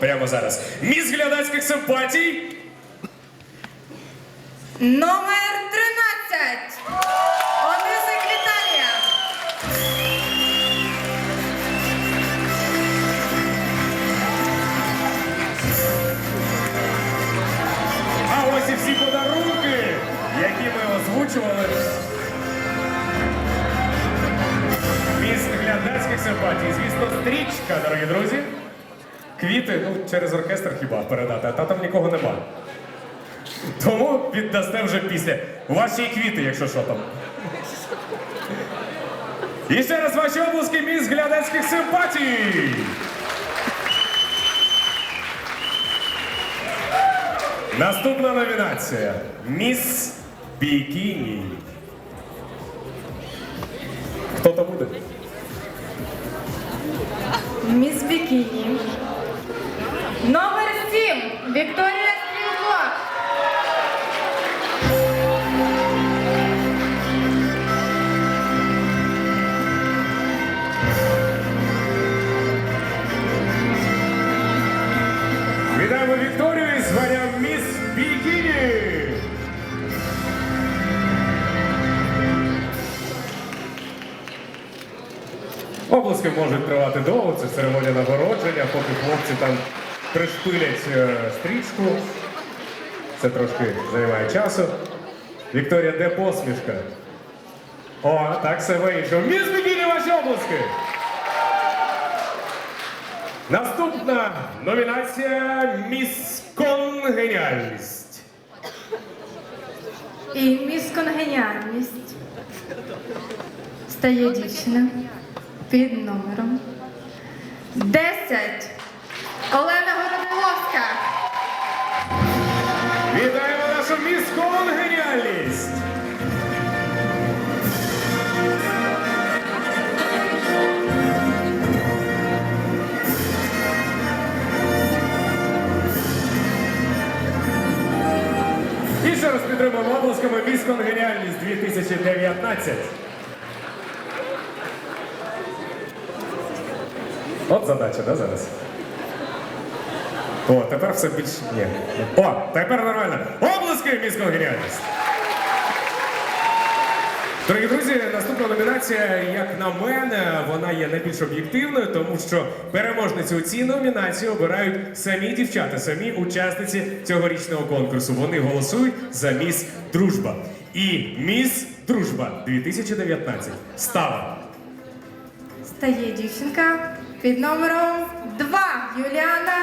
прямо зараз. Міс глядацьких симпатій. Номер 13. Онисик Віталія. А ось і всі подарунки, які ми озвучували. Міс глядацьких симпатій. Звісно, стрічка, дорогі друзі. Квіти, ну, через оркестр хіба передати, а та там нікого нема. Тому віддасте вже після. У вас ще й квіти, якщо що там. І ще раз ваші обласки міс глядацьких симпатій. Наступна номінація. Міс Бікіні. Хто то буде? Міс Бікіні. Номер 7. Вікторія Стрілко. Вітаємо Вікторію із званням Міс Бікіні. Обласки можуть тривати довго, це церемонія нагородження, поки хлопці там пришпилять е, стрічку. Це трошки займає часу. Вікторія, де посмішка? О, так все вийшло. Міс Бікіні, ваші обласки! Наступна номінація Міс Конгеніальність. І міс Конгеніальність. Стає дівчина під номером 10. Олена Городиловська. Вітаємо нашу міс Конгеніальність. І ще раз підтримуємо обласками міс Конгеніальність 2019. От задача, да, зараз? О, тепер все більш. Ні. О, тепер нормально. Обласки міська геніальність. Дорогі друзі, наступна номінація, як на мене, вона є найбільш об'єктивною, тому що переможниці у цій номінації обирають самі дівчата, самі учасниці цьогорічного конкурсу. Вони голосують за міс Дружба. І міс Дружба 2019 стала. Стає дівчинка під номером 2. Юліана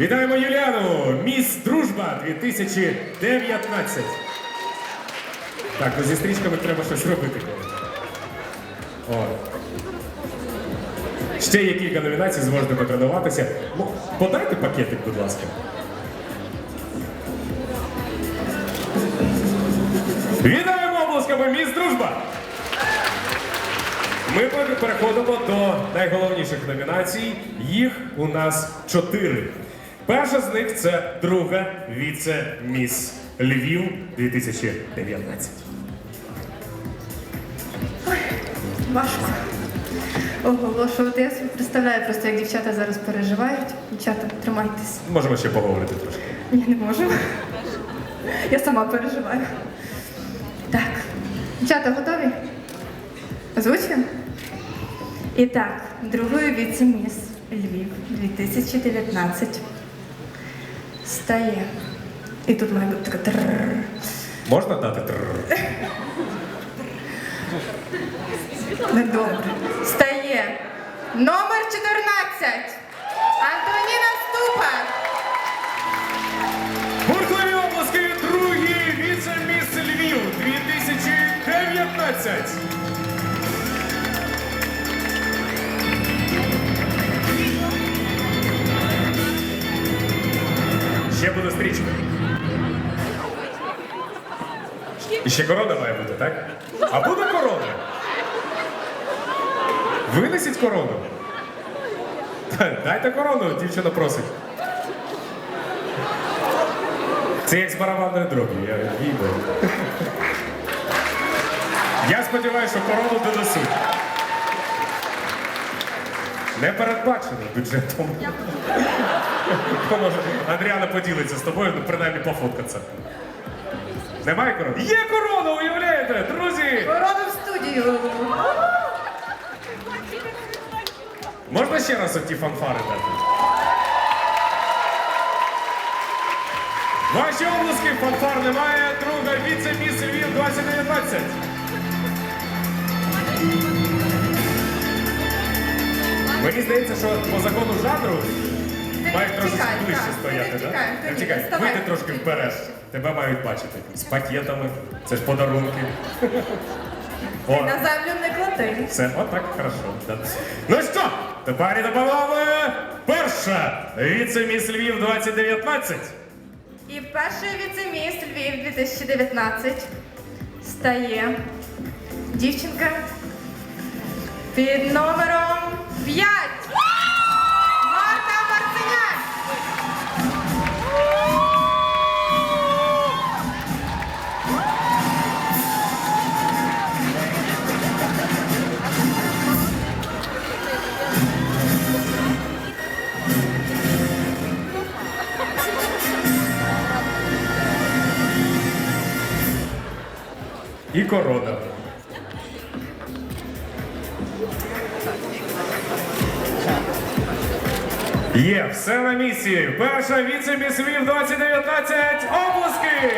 Вітаємо Юліану! Міс Дружба 2019. Так, ну зі стрічками треба щось робити. О. Ще є кілька номінацій, зможете потренуватися. Ну, подайте пакетик, будь ласка. Вітаємо обласками Міс Дружба! Ми переходимо до найголовніших номінацій. Їх у нас чотири. Перша з них це друга віце-міс Львів 2019. Важко. Оголошувати. Я собі представляю просто, як дівчата зараз переживають. Дівчата, тримайтесь. Можемо ще поговорити трошки. Ні, не можу. Я сама переживаю. Так. Дівчата готові? Озвучуємо? І так, другою віце-міс Львів 2019 стає. І тут має бути така трррр. Можна дати трррр? Недобре. Стає номер 14. Антоніна Ступак. Бурхливі обласки другий віце-міс Львів 2019. Ще буде стрічка. І ще корона має бути, так? А буде корона? Винесіть корону. Дайте корону, дівчина просить. Це як з барабанною дроб'ю, я їду. Я сподіваюся, що корону донесуть. Не передбачено бюджетом. Може, Андріана поділиться з тобою, ну, принаймні пофоткатися. Немає корони? Є корона, уявляєте, друзі! Корону в студію. Можна ще раз оті фанфари дати? Ваші обласки фанфар немає. Друга віце-міс Львів 2019. Мені здається, що по закону жанру мають трошки ближче стояти, ти так? Не втікай, вийди трошки вперед. Тебе мають бачити. З пакетами, це ж подарунки. О, На землю не клади. все, отак, хорошо. Да. Ну що, тепер і допомагає перша віце-міс Львів 2019. І перший віцеміс Львів 2019 стає дівчинка під номером 5. Марта Марциняк. І корона. Є, все на місці. Перша віце-міс 2019 обласки.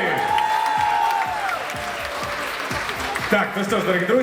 Так, ну що ж, дорогі друзі.